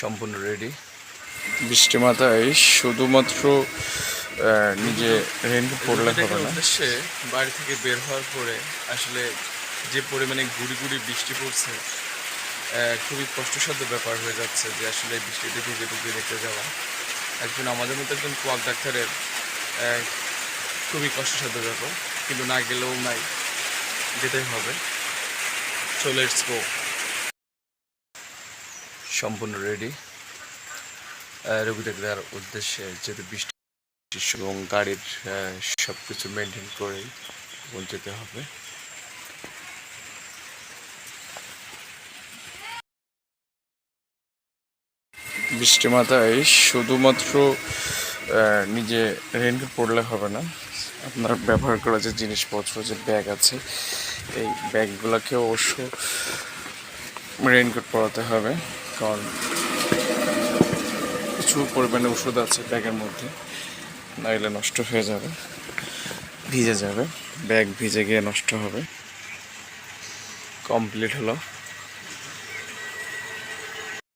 সম্পূর্ণ রেডি বৃষ্টি মাথায় শুধুমাত্র নিজে রেনকোট পরলে হবে না। উদ্দেশ্যে বাড়ি থেকে বের হওয়ার পরে আসলে যে পরিমাণে গুড়ি গুড়ি বৃষ্টি পড়ছে খুবই কষ্টসাধ্য ব্যাপার হয়ে যাচ্ছে যে আসলে বৃষ্টিতে ভিজে ভিজে দেখতে যাওয়া। একজন আমাদের মতো একজন কোয়াক ডাক্তারের খুবই কষ্টসাধ্য ব্যাপার। কিন্তু না গেলেও নাই যেতেই হবে। সো লেটস গো সম্পূর্ণ রেডি রোগী দেখার উদ্দেশ্যে যেহেতু বৃষ্টি এবং গাড়ির সব কিছু মেনটেন করেই যেতে হবে। বৃষ্টি মাথায় শুধুমাত্র নিজে রেনকোট পরলে হবে না। আপনার ব্যবহার করা যে জিনিসপত্র, যে ব্যাগ আছে, এই ব্যাগগুলোকে অবশ্য রেনকোট পরাতে হবে। কারণ কিছু পরিমাণে ওষুধ আছে ব্যাগের মধ্যে। নাইলে নষ্ট হয়ে যাবে, ভিজে যাবে, ব্যাগ ভিজে গিয়ে নষ্ট হবে। কমপ্লিট হলো।